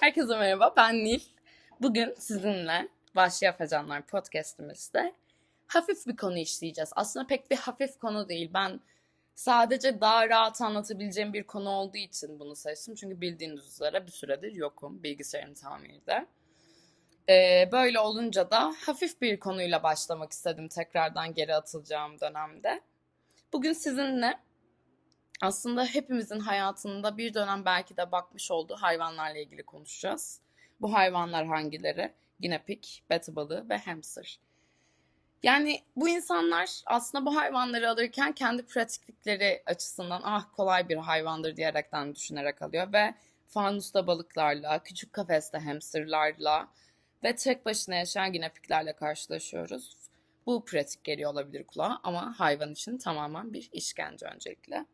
Herkese merhaba, ben Nil. Bugün sizinle Vahşi Afacanlar podcastimizde hafif bir konu işleyeceğiz. Aslında pek bir hafif konu değil. Ben sadece daha rahat anlatabileceğim bir konu olduğu için bunu seçtim. Çünkü bildiğiniz üzere bir süredir yokum bilgisayarın tamirde. Ee, böyle olunca da hafif bir konuyla başlamak istedim tekrardan geri atılacağım dönemde. Bugün sizinle aslında hepimizin hayatında bir dönem belki de bakmış olduğu hayvanlarla ilgili konuşacağız. Bu hayvanlar hangileri? Ginepik, beta balığı ve hamster. Yani bu insanlar aslında bu hayvanları alırken kendi pratiklikleri açısından ah kolay bir hayvandır diyerekten düşünerek alıyor ve fanusta balıklarla, küçük kafeste hamsterlarla ve tek başına yaşayan ginepiklerle karşılaşıyoruz. Bu pratik geliyor olabilir kulağa ama hayvan için tamamen bir işkence öncelikle.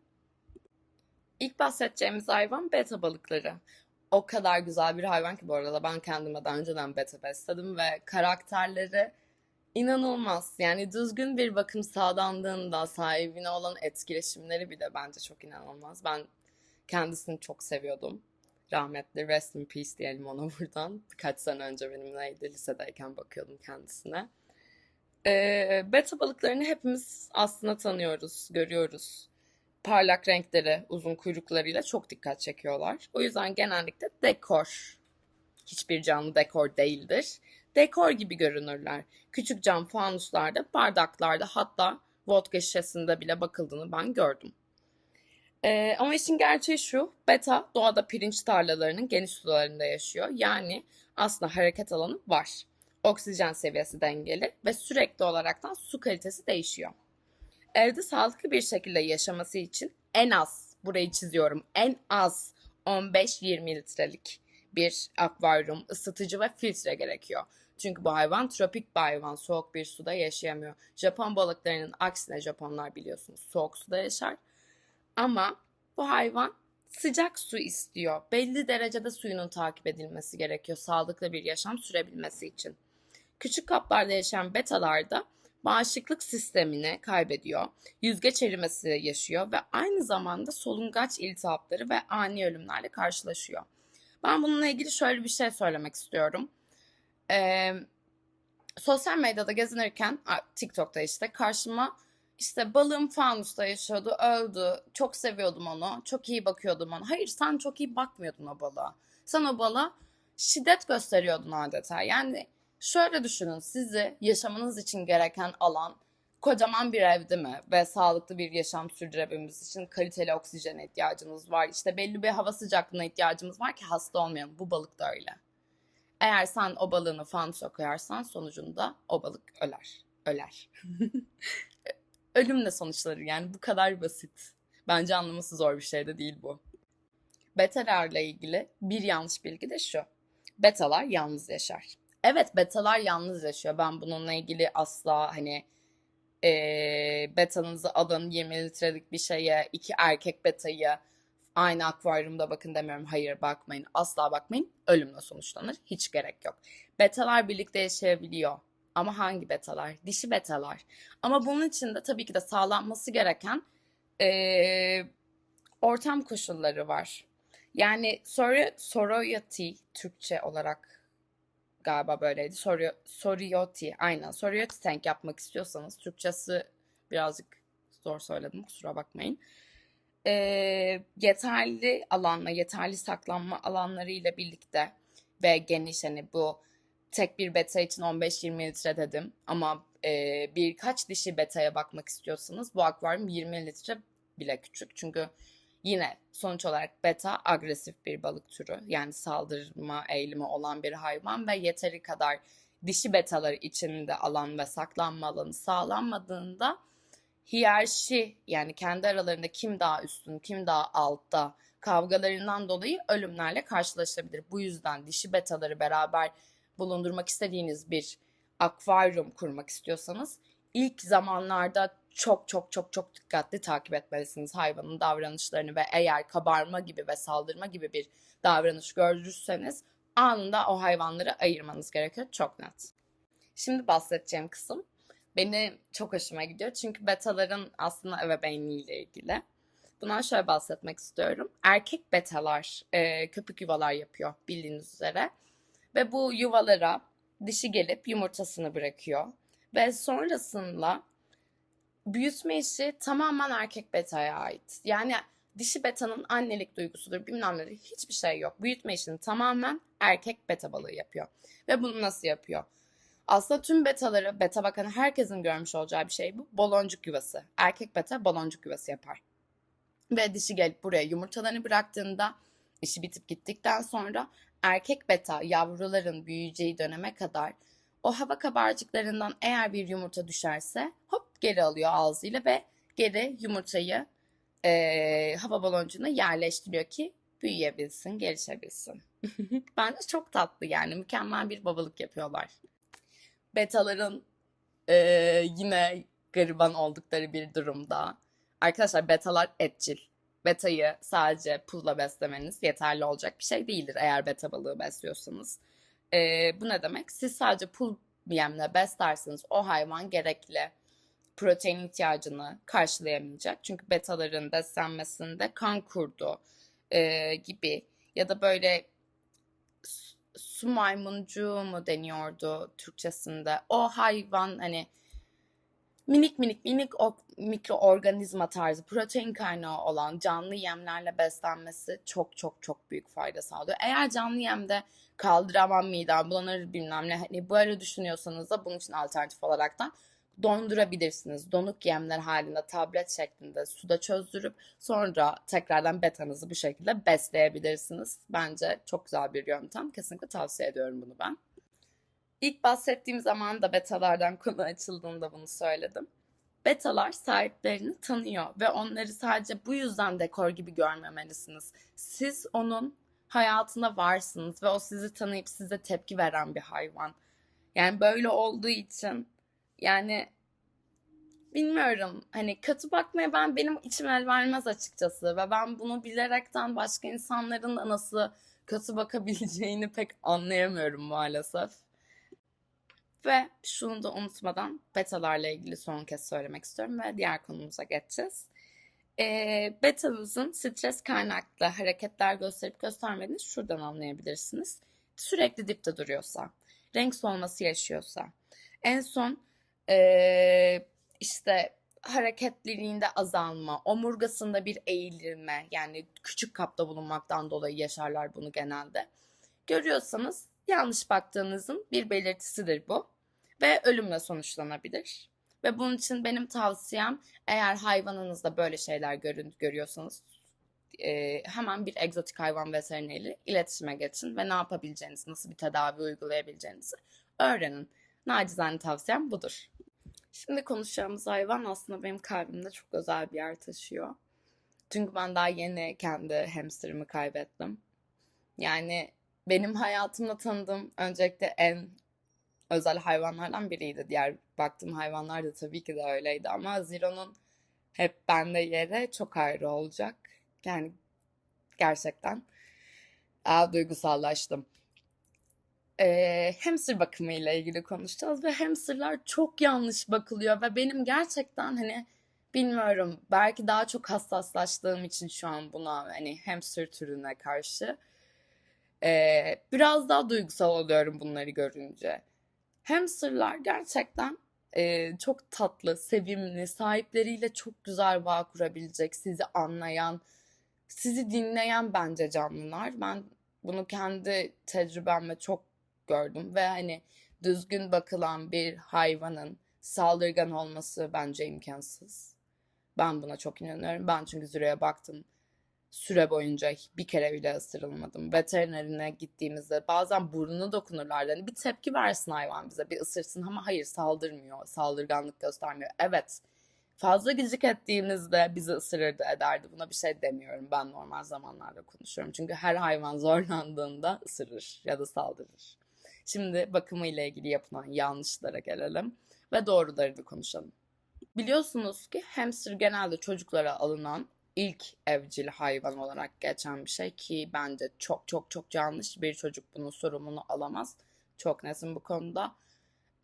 İlk bahsedeceğimiz hayvan beta balıkları. O kadar güzel bir hayvan ki bu arada ben kendime daha önceden beta besledim ve karakterleri inanılmaz. Yani düzgün bir bakım sağlandığında sahibine olan etkileşimleri bile bence çok inanılmaz. Ben kendisini çok seviyordum. Rahmetli Rest in Peace diyelim ona buradan. Birkaç sene önce benimleydi. Lisedeyken bakıyordum kendisine. Ee, beta balıklarını hepimiz aslında tanıyoruz, görüyoruz parlak renkleri, uzun kuyruklarıyla çok dikkat çekiyorlar. O yüzden genellikle dekor. Hiçbir canlı dekor değildir. Dekor gibi görünürler. Küçük cam fanuslarda, bardaklarda hatta vodka şişesinde bile bakıldığını ben gördüm. Ee, ama işin gerçeği şu, beta doğada pirinç tarlalarının geniş sularında yaşıyor. Yani aslında hareket alanı var. Oksijen seviyesi dengeli ve sürekli olaraktan su kalitesi değişiyor evde sağlıklı bir şekilde yaşaması için en az, burayı çiziyorum, en az 15-20 litrelik bir akvaryum, ısıtıcı ve filtre gerekiyor. Çünkü bu hayvan tropik bir hayvan, soğuk bir suda yaşayamıyor. Japon balıklarının aksine Japonlar biliyorsunuz soğuk suda yaşar. Ama bu hayvan sıcak su istiyor. Belli derecede suyunun takip edilmesi gerekiyor sağlıklı bir yaşam sürebilmesi için. Küçük kaplarda yaşayan betalarda bağışıklık sistemini kaybediyor. Yüzgeç erimesi yaşıyor ve aynı zamanda solungaç iltihapları ve ani ölümlerle karşılaşıyor. Ben bununla ilgili şöyle bir şey söylemek istiyorum. Ee, sosyal medyada gezinirken TikTok'ta işte karşıma işte balığım fanusta yaşıyordu, öldü. Çok seviyordum onu. Çok iyi bakıyordum ona. Hayır sen çok iyi bakmıyordun o balığa. Sen o balığa şiddet gösteriyordun adeta. Yani Şöyle düşünün sizi yaşamanız için gereken alan kocaman bir evde mi ve sağlıklı bir yaşam sürdürebilmemiz için kaliteli oksijene ihtiyacınız var. İşte belli bir hava sıcaklığına ihtiyacımız var ki hasta olmayalım. Bu balık da öyle. Eğer sen o balığını fanusa koyarsan sonucunda o balık öler. Öler. Ölümle sonuçları yani bu kadar basit. Bence anlaması zor bir şey de değil bu. Betalarla ilgili bir yanlış bilgi de şu. Betalar yalnız yaşar. Evet betalar yalnız yaşıyor. Ben bununla ilgili asla hani e, betanızı alın 20 litrelik bir şeye iki erkek betayı aynı akvaryumda bakın demiyorum. Hayır bakmayın. Asla bakmayın. Ölümle sonuçlanır. Hiç gerek yok. Betalar birlikte yaşayabiliyor. Ama hangi betalar? Dişi betalar. Ama bunun için de tabii ki de sağlanması gereken e, ortam koşulları var. Yani soru, soroyati Türkçe olarak galiba böyleydi. Soru, Soriyoti. Aynen. Soriyoti tank yapmak istiyorsanız Türkçesi birazcık zor söyledim. Kusura bakmayın. E, yeterli alanla, yeterli saklanma alanları ile birlikte ve geniş hani bu tek bir beta için 15-20 litre dedim ama e, birkaç dişi betaya bakmak istiyorsanız bu akvaryum 20 litre bile küçük. Çünkü Yine sonuç olarak beta agresif bir balık türü. Yani saldırma eğilimi olan bir hayvan ve yeteri kadar dişi betalar içinde alan ve saklanma alanı sağlanmadığında hiyerarşi yani kendi aralarında kim daha üstün, kim daha altta kavgalarından dolayı ölümlerle karşılaşabilir. Bu yüzden dişi betaları beraber bulundurmak istediğiniz bir akvaryum kurmak istiyorsanız ilk zamanlarda çok çok çok çok dikkatli takip etmelisiniz hayvanın davranışlarını ve eğer kabarma gibi ve saldırma gibi bir davranış görürseniz anında o hayvanları ayırmanız gerekiyor çok net. Şimdi bahsedeceğim kısım beni çok hoşuma gidiyor çünkü betaların aslında ebeveyniyle ilgili. bundan şöyle bahsetmek istiyorum. Erkek betalar e, köpük yuvalar yapıyor bildiğiniz üzere. Ve bu yuvalara dişi gelip yumurtasını bırakıyor. Ve sonrasında büyütme işi tamamen erkek betaya ait. Yani dişi betanın annelik duygusudur bilmem ne hiçbir şey yok. Büyütme işini tamamen erkek beta balığı yapıyor. Ve bunu nasıl yapıyor? Aslında tüm betaları, beta bakan herkesin görmüş olacağı bir şey bu. Baloncuk yuvası. Erkek beta baloncuk yuvası yapar. Ve dişi gelip buraya yumurtalarını bıraktığında işi bitip gittikten sonra erkek beta yavruların büyüyeceği döneme kadar o hava kabarcıklarından eğer bir yumurta düşerse hop geri alıyor ağzıyla ve geri yumurtayı e, hava baloncuğuna yerleştiriyor ki büyüyebilsin, gelişebilsin. Bence çok tatlı yani mükemmel bir babalık yapıyorlar. Betaların e, yine gariban oldukları bir durumda. Arkadaşlar betalar etçil. Betayı sadece pulla beslemeniz yeterli olacak bir şey değildir eğer beta balığı besliyorsanız. E, bu ne demek? Siz sadece pul yemle beslerseniz o hayvan gerekli protein ihtiyacını karşılayamayacak. Çünkü betaların beslenmesinde kan kurdu e, gibi ya da böyle su maymuncuğu mu deniyordu Türkçesinde. O hayvan hani minik minik minik o, mikroorganizma tarzı protein kaynağı olan canlı yemlerle beslenmesi çok çok çok büyük fayda sağlıyor. Eğer canlı yemde kaldıramam midem bulanır bilmem ne hani böyle düşünüyorsanız da bunun için alternatif olaraktan dondurabilirsiniz. Donuk yemler halinde tablet şeklinde suda çözdürüp sonra tekrardan betanızı bu şekilde besleyebilirsiniz. Bence çok güzel bir yöntem. Kesinlikle tavsiye ediyorum bunu ben. İlk bahsettiğim zaman da betalardan konu açıldığında bunu söyledim. Betalar sahiplerini tanıyor ve onları sadece bu yüzden dekor gibi görmemelisiniz. Siz onun hayatında varsınız ve o sizi tanıyıp size tepki veren bir hayvan. Yani böyle olduğu için yani bilmiyorum hani kötü bakmaya ben benim içim el vermez açıkçası ve ben bunu bilerekten başka insanların da nasıl kötü bakabileceğini pek anlayamıyorum maalesef. Ve şunu da unutmadan betalarla ilgili son kez söylemek istiyorum ve diğer konumuza geçeceğiz. E, betanızın stres kaynaklı hareketler gösterip göstermediğini şuradan anlayabilirsiniz. Sürekli dipte duruyorsa, renk solması yaşıyorsa, en son e, işte hareketliliğinde azalma, omurgasında bir eğilme yani küçük kapta bulunmaktan dolayı yaşarlar bunu genelde. Görüyorsanız yanlış baktığınızın bir belirtisidir bu ve ölümle sonuçlanabilir. Ve bunun için benim tavsiyem eğer hayvanınızda böyle şeyler görün, görüyorsanız e, hemen bir egzotik hayvan veterineriyle iletişime geçin ve ne yapabileceğinizi, nasıl bir tedavi uygulayabileceğinizi öğrenin. Nacizane tavsiyem budur. Şimdi konuşacağımız hayvan aslında benim kalbimde çok özel bir yer taşıyor. Çünkü ben daha yeni kendi hamsterımı kaybettim. Yani benim hayatımda tanıdığım öncelikle en özel hayvanlardan biriydi. Diğer baktığım hayvanlar da tabii ki de öyleydi ama Ziro'nun hep bende yeri çok ayrı olacak. Yani gerçekten aa, duygusallaştım. Ee, hamster bakımı ile ilgili konuşacağız ve hamsterlar çok yanlış bakılıyor ve benim gerçekten hani bilmiyorum belki daha çok hassaslaştığım için şu an buna hani hamster türüne karşı ee, biraz daha duygusal oluyorum bunları görünce. Hamsterlar gerçekten e, çok tatlı, sevimli, sahipleriyle çok güzel bağ kurabilecek, sizi anlayan, sizi dinleyen bence canlılar. Ben bunu kendi tecrübemle çok gördüm ve hani düzgün bakılan bir hayvanın saldırgan olması bence imkansız. Ben buna çok inanıyorum. Ben çünkü Züre'ye baktım süre boyunca bir kere bile ısırılmadım. Veterinerine gittiğimizde bazen burnunu dokunurlardı. Hani bir tepki versin hayvan bize, bir ısırsın ama hayır saldırmıyor, saldırganlık göstermiyor. Evet, fazla gıcık ettiğimizde bizi ısırırdı ederdi. Buna bir şey demiyorum. Ben normal zamanlarda konuşuyorum. Çünkü her hayvan zorlandığında ısırır ya da saldırır. Şimdi bakımı ile ilgili yapılan yanlışlara gelelim ve doğruları konuşalım. Biliyorsunuz ki hamster genelde çocuklara alınan ilk evcil hayvan olarak geçen bir şey ki bence çok çok çok yanlış. Bir çocuk bunun sorumluluğunu alamaz. Çok netim bu konuda.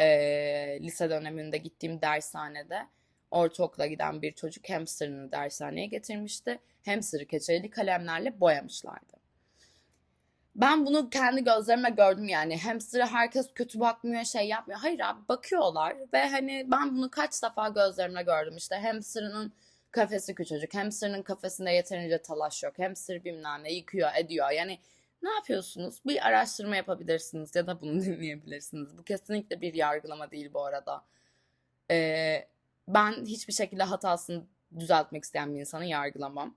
Ee, lise döneminde gittiğim dershanede ortaokula giden bir çocuk hamsterını dershaneye getirmişti. Hamsterı keçeli kalemlerle boyamışlardı. Ben bunu kendi gözlerimle gördüm yani. Hamster'a herkes kötü bakmıyor, şey yapmıyor. Hayır abi bakıyorlar ve hani ben bunu kaç defa gözlerimle gördüm. İşte hamster'ın kafesi küçücük, hamster'ın kafesinde yeterince talaş yok, hamster bilmem ne yıkıyor, ediyor. Yani ne yapıyorsunuz? Bir araştırma yapabilirsiniz ya da bunu dinleyebilirsiniz. Bu kesinlikle bir yargılama değil bu arada. Ee, ben hiçbir şekilde hatasını düzeltmek isteyen bir insanı yargılamam.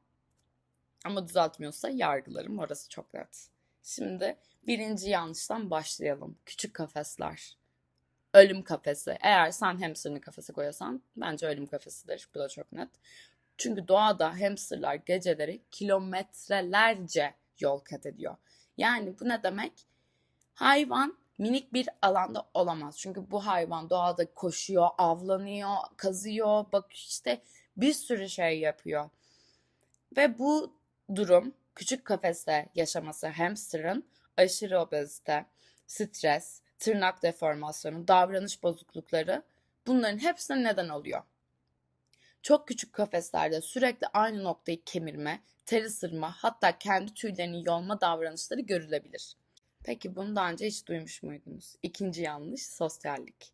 Ama düzeltmiyorsa yargılarım. Orası çok net. Şimdi birinci yanlıştan başlayalım. Küçük kafesler. Ölüm kafesi. Eğer sen hamsterını kafese koyarsan bence ölüm kafesidir. Bu da çok net. Çünkü doğada hamsterlar geceleri kilometrelerce yol kat ediyor. Yani bu ne demek? Hayvan minik bir alanda olamaz. Çünkü bu hayvan doğada koşuyor, avlanıyor, kazıyor, bak işte bir sürü şey yapıyor. Ve bu durum küçük kafeste yaşaması hamsterın aşırı obezite, stres, tırnak deformasyonu, davranış bozuklukları bunların hepsine neden oluyor. Çok küçük kafeslerde sürekli aynı noktayı kemirme, ter ısırma hatta kendi tüylerini yolma davranışları görülebilir. Peki bunu daha önce hiç duymuş muydunuz? İkinci yanlış sosyallik.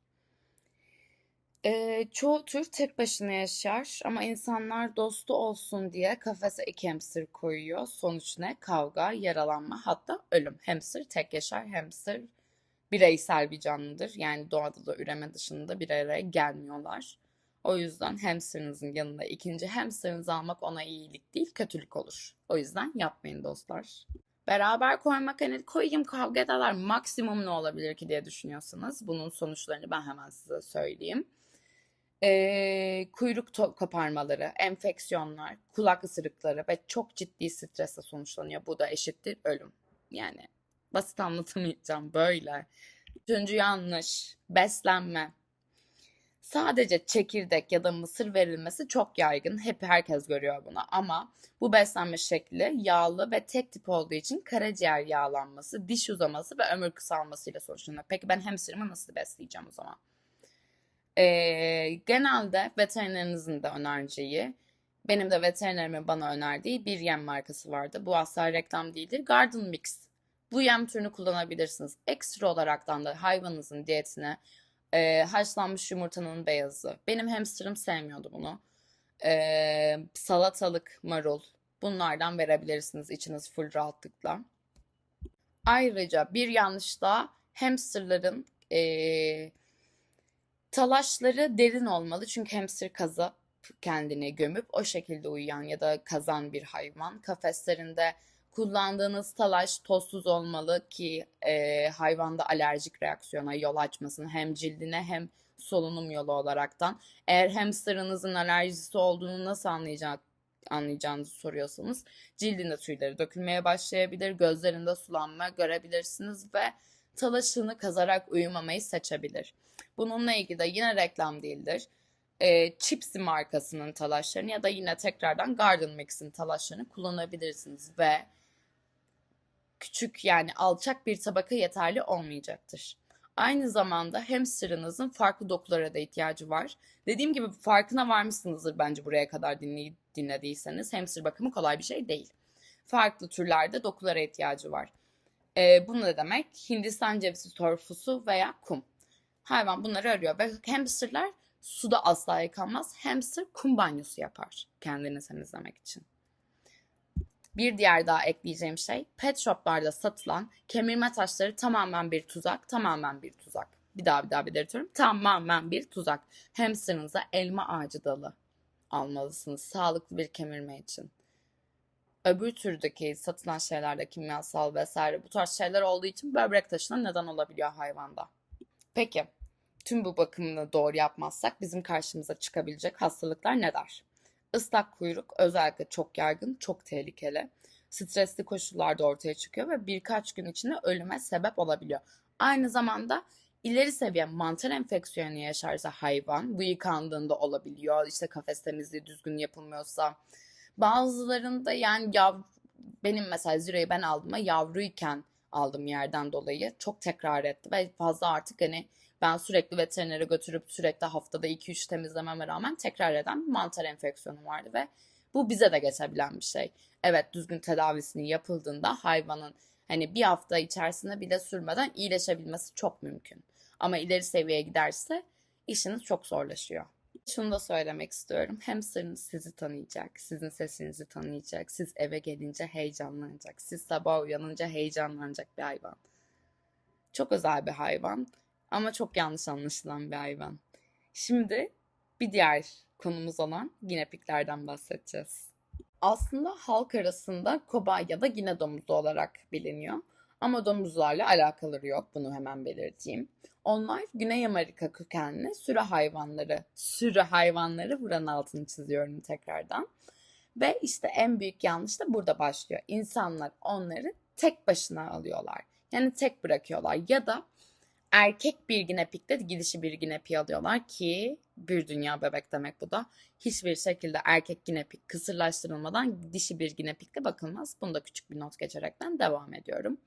Ee, çoğu tür tek başına yaşar ama insanlar dostu olsun diye kafese iki hamster koyuyor. Sonuç ne? Kavga, yaralanma hatta ölüm. Hamster tek yaşar, hamster bireysel bir canlıdır. Yani doğada da üreme dışında bir araya gelmiyorlar. O yüzden hamsterinizin yanında ikinci hamsterinizi almak ona iyilik değil kötülük olur. O yüzden yapmayın dostlar. Beraber koymak hani koyayım kavga ederler maksimum ne olabilir ki diye düşünüyorsanız bunun sonuçlarını ben hemen size söyleyeyim. Ee, kuyruk koparmaları, enfeksiyonlar, kulak ısırıkları ve çok ciddi stresle sonuçlanıyor. Bu da eşittir ölüm. Yani basit anlatamayacağım böyle. Üçüncü yanlış beslenme. Sadece çekirdek ya da mısır verilmesi çok yaygın. Hep herkes görüyor bunu ama bu beslenme şekli yağlı ve tek tip olduğu için karaciğer yağlanması, diş uzaması ve ömür kısalmasıyla sonuçlanıyor. Peki ben hamsterımı nasıl besleyeceğim o zaman? Ee, genelde veterinerinizin de önereceği, benim de veterinerimin bana önerdiği bir yem markası vardı. Bu asla reklam değildir. Garden Mix. Bu yem türünü kullanabilirsiniz. Ekstra olaraktan da hayvanınızın diyetine e, haşlanmış yumurtanın beyazı. Benim hamsterım sevmiyordu bunu. E, salatalık, marul. Bunlardan verebilirsiniz içiniz full rahatlıkla. Ayrıca bir yanlış da hamsterların e, talaşları derin olmalı. Çünkü hamster kazıp kendini gömüp o şekilde uyuyan ya da kazan bir hayvan. Kafeslerinde kullandığınız talaş tozsuz olmalı ki e, hayvanda alerjik reaksiyona yol açmasın hem cildine hem solunum yolu olaraktan. Eğer hamsterınızın alerjisi olduğunu nasıl anlayacak anlayacağınızı soruyorsanız cildinde tüyleri dökülmeye başlayabilir, gözlerinde sulanma görebilirsiniz ve talaşını kazarak uyumamayı seçebilir. Bununla ilgili de yine reklam değildir. E, Chipsy markasının talaşlarını ya da yine tekrardan Garden Mix'in talaşlarını kullanabilirsiniz ve küçük yani alçak bir tabaka yeterli olmayacaktır. Aynı zamanda hamsterınızın farklı dokulara da ihtiyacı var. Dediğim gibi farkına varmışsınızdır bence buraya kadar dinley dinlediyseniz. Hamster bakımı kolay bir şey değil. Farklı türlerde dokulara ihtiyacı var. Ee, bu ne demek? Hindistan cevizi torfusu veya kum. Hayvan bunları arıyor ve hamsterlar suda asla yıkanmaz. Hamster kum banyosu yapar kendini temizlemek için. Bir diğer daha ekleyeceğim şey pet shoplarda satılan kemirme taşları tamamen bir tuzak, tamamen bir tuzak. Bir daha bir daha belirtiyorum. Tamamen bir tuzak. Hamsterınıza elma ağacı dalı almalısınız sağlıklı bir kemirme için. Öbür türdeki satılan şeylerde kimyasal vesaire bu tarz şeyler olduğu için böbrek taşına neden olabiliyor hayvanda. Peki tüm bu bakımını doğru yapmazsak bizim karşımıza çıkabilecek hastalıklar neler? Islak kuyruk özellikle çok yaygın, çok tehlikeli. Stresli koşullarda ortaya çıkıyor ve birkaç gün içinde ölüme sebep olabiliyor. Aynı zamanda ileri seviye mantar enfeksiyonu yaşarsa hayvan bu yıkandığında olabiliyor. İşte kafes temizliği düzgün yapılmıyorsa. Bazılarında yani yav, benim mesela Zira'yı ben aldığımda yavruyken aldım yerden dolayı çok tekrar etti ve fazla artık hani Ben sürekli veterinere götürüp sürekli haftada 2-3 temizlememe rağmen tekrar eden bir mantar enfeksiyonum vardı ve bu bize de geçebilen bir şey. Evet düzgün tedavisinin yapıldığında hayvanın hani bir hafta içerisinde bile sürmeden iyileşebilmesi çok mümkün. Ama ileri seviyeye giderse işiniz çok zorlaşıyor. Şunu da söylemek istiyorum. Hamsterınız sizi tanıyacak, sizin sesinizi tanıyacak, siz eve gelince heyecanlanacak, siz sabah uyanınca heyecanlanacak bir hayvan. Çok özel bir hayvan ama çok yanlış anlaşılan bir hayvan. Şimdi bir diğer konumuz olan ginepiklerden bahsedeceğiz. Aslında halk arasında kobay ya da gine domuzu olarak biliniyor. Ama domuzlarla alakaları yok. Bunu hemen belirteyim. Onlar Güney Amerika kökenli sürü hayvanları. Sürü hayvanları buranın altını çiziyorum tekrardan. Ve işte en büyük yanlış da burada başlıyor. İnsanlar onları tek başına alıyorlar. Yani tek bırakıyorlar. Ya da erkek bir ginepikte dişi bir ginepi alıyorlar ki bir dünya bebek demek bu da. Hiçbir şekilde erkek ginepik kısırlaştırılmadan dişi bir ginepikte bakılmaz. Bunu da küçük bir not geçerekten devam ediyorum.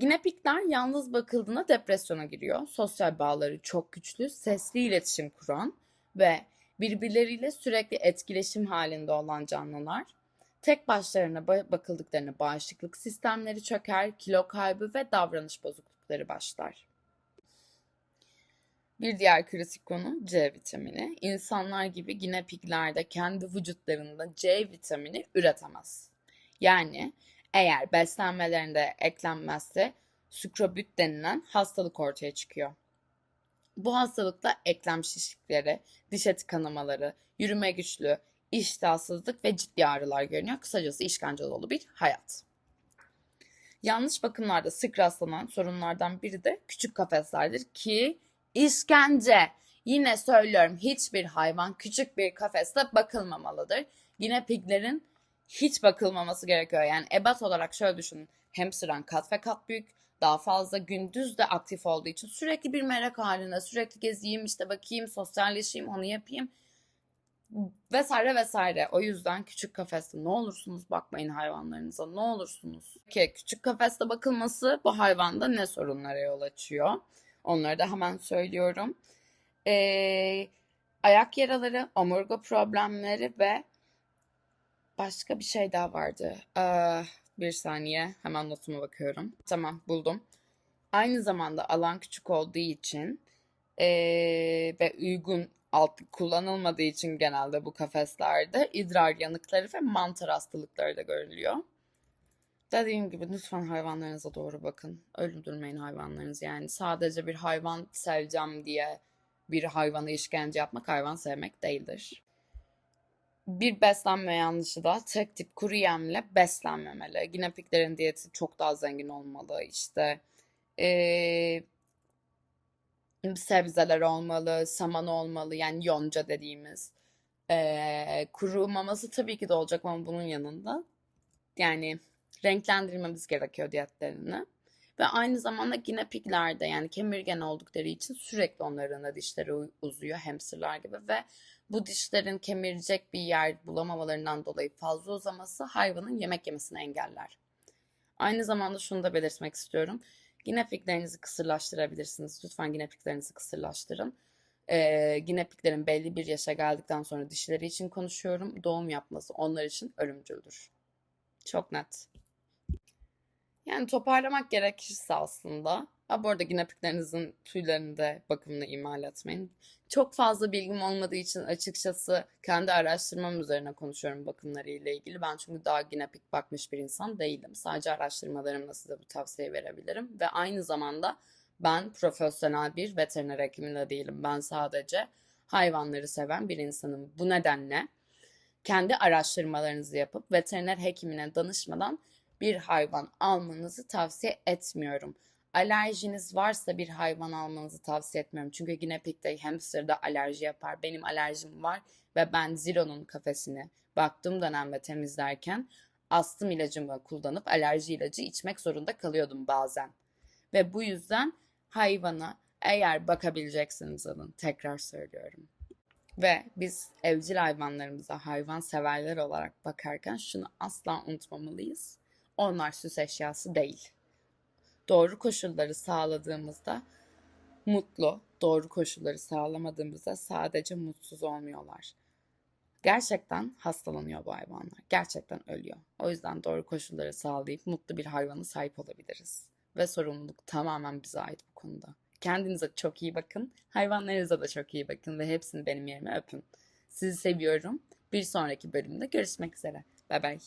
Ginepikler yalnız bakıldığında depresyona giriyor. Sosyal bağları çok güçlü, sesli iletişim kuran ve birbirleriyle sürekli etkileşim halinde olan canlılar. Tek başlarına bakıldıklarında bağışıklık sistemleri çöker, kilo kaybı ve davranış bozuklukları başlar. Bir diğer kritik konu C vitamini. İnsanlar gibi ginepikler de kendi vücutlarında C vitamini üretemez. Yani eğer beslenmelerinde eklenmezse sükrobüt denilen hastalık ortaya çıkıyor. Bu hastalıkla eklem şişlikleri, diş eti kanamaları, yürüme güçlüğü, iştahsızlık ve ciddi ağrılar görünüyor. Kısacası işkence dolu bir hayat. Yanlış bakımlarda sık rastlanan sorunlardan biri de küçük kafeslerdir ki işkence. Yine söylüyorum hiçbir hayvan küçük bir kafeste bakılmamalıdır. Yine piglerin hiç bakılmaması gerekiyor. Yani ebat olarak şöyle düşünün. Hamster'dan kat ve kat büyük. Daha fazla gündüz de aktif olduğu için sürekli bir merak halinde. Sürekli gezeyim işte bakayım sosyalleşeyim onu yapayım. Vesaire vesaire. O yüzden küçük kafeste ne olursunuz bakmayın hayvanlarınıza ne olursunuz. Ki küçük kafeste bakılması bu hayvanda ne sorunlara yol açıyor. Onları da hemen söylüyorum. Ee, ayak yaraları, omurga problemleri ve başka bir şey daha vardı. Ee, bir saniye hemen notuma bakıyorum. Tamam buldum. Aynı zamanda alan küçük olduğu için ee, ve uygun alt kullanılmadığı için genelde bu kafeslerde idrar yanıkları ve mantar hastalıkları da görülüyor. Dediğim gibi lütfen hayvanlarınıza doğru bakın. Öldürmeyin hayvanlarınızı yani. Sadece bir hayvan seveceğim diye bir hayvana işkence yapmak hayvan sevmek değildir. Bir beslenme yanlışı da tek tip kuru yemle beslenmemeli. Ginepiklerin diyeti çok daha zengin olmalı. İşte ee, sebzeler olmalı, saman olmalı yani yonca dediğimiz. Ee, kuru maması tabii ki de olacak ama bunun yanında yani renklendirmemiz gerekiyor diyetlerini. Ve aynı zamanda yine piglerde yani kemirgen oldukları için sürekli onların da dişleri uzuyor hamsterlar gibi ve bu dişlerin kemirecek bir yer bulamamalarından dolayı fazla uzaması hayvanın yemek yemesini engeller. Aynı zamanda şunu da belirtmek istiyorum. Ginepiklerinizi kısırlaştırabilirsiniz. Lütfen ginepiklerinizi kısırlaştırın. Ee, ginepiklerin belli bir yaşa geldikten sonra dişleri için konuşuyorum. Doğum yapması onlar için ölümcüldür. Çok net. Yani toparlamak gerekirse aslında. Ha bu arada ginepiklerinizin tüylerini de bakımını ihmal etmeyin. Çok fazla bilgim olmadığı için açıkçası kendi araştırmam üzerine konuşuyorum bakımları ile ilgili. Ben çünkü daha ginepik bakmış bir insan değilim. Sadece araştırmalarımla size bu tavsiye verebilirim. Ve aynı zamanda ben profesyonel bir veteriner hekimi de değilim. Ben sadece hayvanları seven bir insanım. Bu nedenle kendi araştırmalarınızı yapıp veteriner hekimine danışmadan bir hayvan almanızı tavsiye etmiyorum. Alerjiniz varsa bir hayvan almanızı tavsiye etmiyorum. Çünkü ginepikte hamsterda alerji yapar. Benim alerjim var ve ben Zero'nun kafesini baktığım dönemde temizlerken astım ilacımı kullanıp alerji ilacı içmek zorunda kalıyordum bazen. Ve bu yüzden hayvana eğer bakabileceksiniz alın. Tekrar söylüyorum. Ve biz evcil hayvanlarımıza hayvan severler olarak bakarken şunu asla unutmamalıyız. Onlar süs eşyası değil. Doğru koşulları sağladığımızda mutlu, doğru koşulları sağlamadığımızda sadece mutsuz olmuyorlar. Gerçekten hastalanıyor bu hayvanlar. Gerçekten ölüyor. O yüzden doğru koşulları sağlayıp mutlu bir hayvana sahip olabiliriz. Ve sorumluluk tamamen bize ait bu konuda. Kendinize çok iyi bakın. Hayvanlarınıza da çok iyi bakın ve hepsini benim yerime öpün. Sizi seviyorum. Bir sonraki bölümde görüşmek üzere. Bay bay.